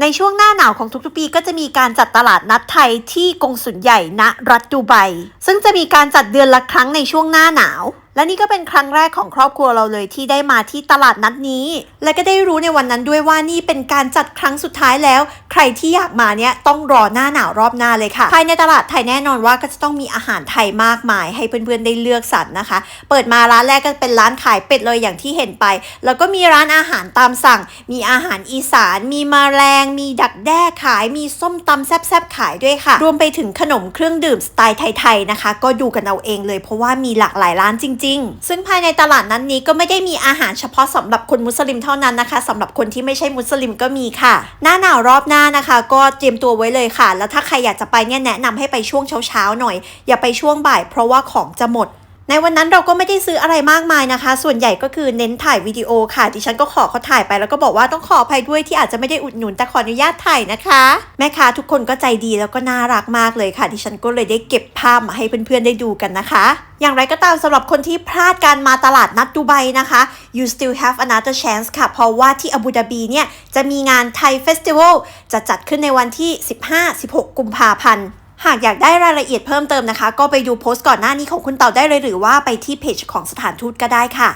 ในช่วงหน้าหนาวของทุกๆปี ก็จะมีการจัดตลาดนัดไทยที่กงสุลใหญ่ณรัฐดูไบซึ่งจะมีการจัดเดือนละครั้งในช่วงหน้าหนาวและนี่ก็เป็นครั้งแรกของครอบครัวเราเลยที่ได้มาที่ตลาดนัดนี้ และก็ได้รู้ในวันนั้นด้วยว่านี่เป็นการจัดครั้งสุดท้ายแล้ว ใครที่อยากมาเนี่ยต้องรอหน้าหนาวรอบหน้าเลยค่ะ ภายในตลาดไทยแน่นอนว่าก็จะต้องมีอาหารไทยมากมาย ให้เพื่อนๆได้เลือกสรรนะคะ เปิดมาร้านแรกก็เป็นร้านขายเป็ดเลยอย่างที่เห็นไป แล้วก็มีร้านอาหารตามสั่ง มีอาหารอีสาน มีมแมลงมีดักแด้ขาย มีส้มตำแซ่บๆขายด้วยค่ะ รวมไปถึงขนมเครื่องดื่มสไตล์ไทยๆนะคะ ก็ดูกันเอาเองเลยเพราะว่ามีหลากหลายร้านจริงๆ ซึ่งภายในตลาดนั้นนี้ก็ไม่ได้มีอาหารเฉพาะสำหรับคนมุสลิมเท่านั้นนะคะสำหรับคนที่ไม่ใช่มุสลิมก็มีค่ะ หน้าหนาวรอบหน้านะคะ ก็เตรียมตัวไว้เลยค่ะ แล้วถ้าใครอยากจะไปเนี่ยแนะนำให้ไปช่วงเช้าๆหน่อย อย่าไปช่วงบ่าย เพราะว่าของจะหมด ในวันนั้นเราก็ไม่ได้ซื้ออะไรมากมายนะคะ ส่วนใหญ่ก็คือเน้นถ่ายวิดีโอค่ะ ดิฉันก็ขอเขาถ่ายไปแล้วก็บอกว่าต้องขออภัยด้วยที่อาจจะไม่ได้อุดหนุนแต่ขออนุญาตถ่ายนะคะ แม่ค้าทุกคนก็ใจดีแล้วก็น่ารักมากเลยค่ะ ดิฉันก็เลยได้เก็บภาพมาให้เพื่อนๆได้ดูกันนะคะ อย่างไรก็ตามสำหรับคนที่พลาดการมาตลาดนัดดูไบนะคะ you still have another chance ค่ะ เพราะว่าที่อาบูดาบีเนี่ยจะมีงานไทยเฟสติวัลจะจัดขึ้นในวันที่ 15-16 กุมภาพันธ์ หากอยากได้รายละเอียดเพิ่มเติมนะคะ ก็ไปดูโพสต์ก่อนหน้านี้ของคุณเต่าได้เลยหรือว่าไปที่เพจของสถานทูตก็ได้ค่ะ